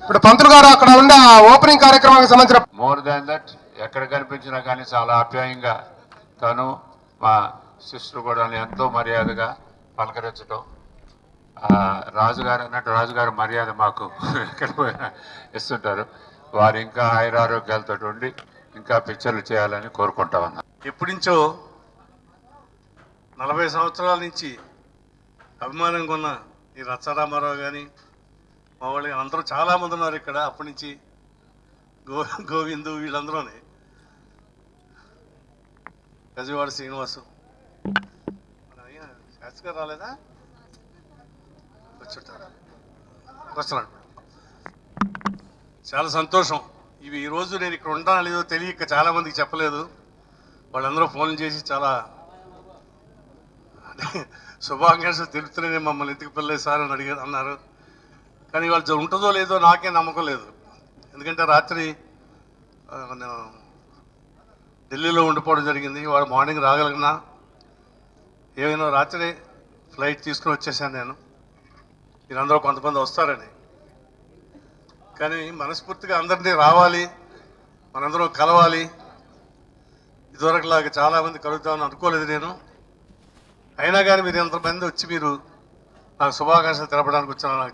ఇప్పుడు పంతులు గారు అక్కడ ఉన్న ఓపెనింగ్ కార్యక్రమానికి సంబంధించిన మోర్ దాన్ దట్ ఎక్కడ కనిపించినా కానీ చాలా ఆప్యాయంగా తను మా సిస్టర్ కూడా ఎంతో మర్యాదగా పలకరించడం రాజుగారు అన్నట్టు రాజుగారు మర్యాద మాకు ఎక్కడ ఇస్తుంటారు. వారు ఇంకా ఆయురారోగ్యాలతో ఉండి ఇంకా పిక్చర్లు చేయాలని కోరుకుంటా ఉన్నాను ఎప్పటి నుంచో నలభై సంవత్సరాల నుంచి అభిమానంగా ఉన్న ఈ రచ్చరామారావు కానీ మా వాళ్ళు అందరూ చాలామంది ఉన్నారు ఇక్కడ. అప్పటి నుంచి గో గోవిందు వీళ్ళందరూనే. గజవాడ శ్రీనివాసు. ఆయన రాలేదా? వచ్చుంటారా వస్తున్నాడు చాలా సంతోషం. ఇవి ఈరోజు నేను ఇక్కడ ఉంటానో లేదో తెలియక చాలా మందికి చెప్పలేదు. వాళ్ళందరూ ఫోన్లు చేసి చాలా శుభాకాంక్షలు తెలుపుతూనే మమ్మల్ని. ఎందుకు పిల్లలేదు సార్ అని అడిగారు అన్నారు. కానీ వాళ్ళు ఉంటుందో లేదో నాకే నమ్మకం లేదు. ఎందుకంటే రాత్రి నేను ఢిల్లీలో ఉండిపోవడం జరిగింది. వాడు మార్నింగ్ రాగలిగినా ఏమైనా రాత్రి ఫ్లైట్ తీసుకుని వచ్చేసాను నేను. మీరందరూ కొంతమంది వస్తారని. కానీ మనస్ఫూర్తిగా అందరినీ రావాలి మనందరం కలవాలి. ఇదివరకులాగా చాలామంది కలుగుతామని అనుకోలేదు నేను. అయినా కానీ మీరు ఎంతమంది వచ్చి మీరు నాకు శుభాకాంక్షలు తెలపడానికి వచ్చారో నాకు